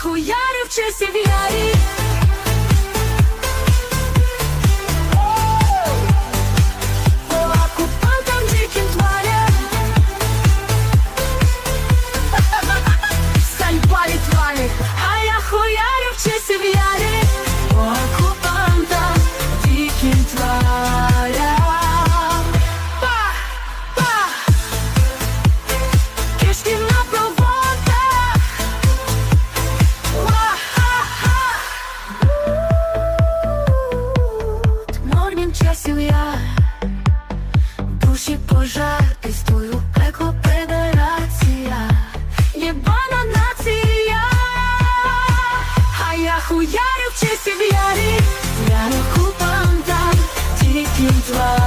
хуярив вчився в ярі. Чи сів'ярі окупанта вікінь тварь сім'я, душі пожар, пістую екопедерація, єбана нація, а я хуярю в честь в'ярі, я не купам там, тільки два.